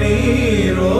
ನೀರೋ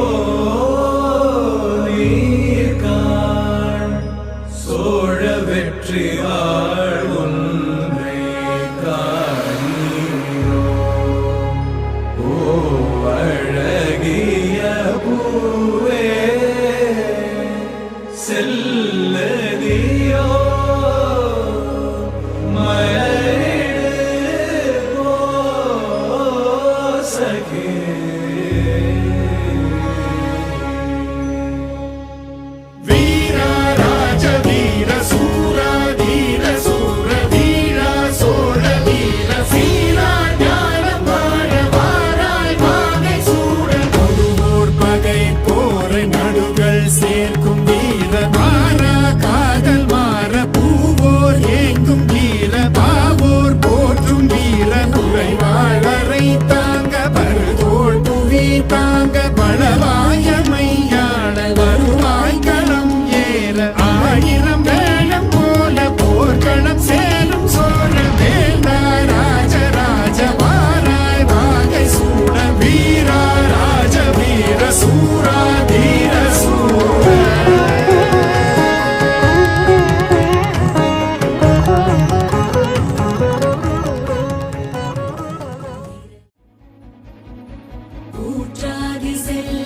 ஊற்றாதி செல்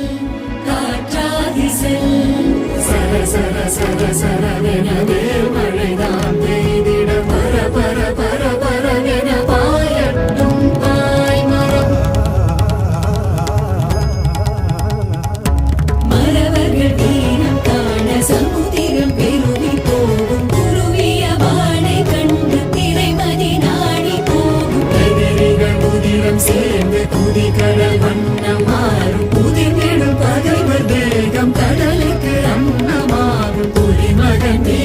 காற்றாதி செல். சர சர சர சரவென மழைதான் பெய்திட பர பர பர பரவென பாயட்டும் பாய் மரம். மரவர்கள் தீனம் காண சமுதிரம் பெருவி போகும். குருவிய வாழை கண்டு திரைமதி நாடி போகும். எதிரிகள் me.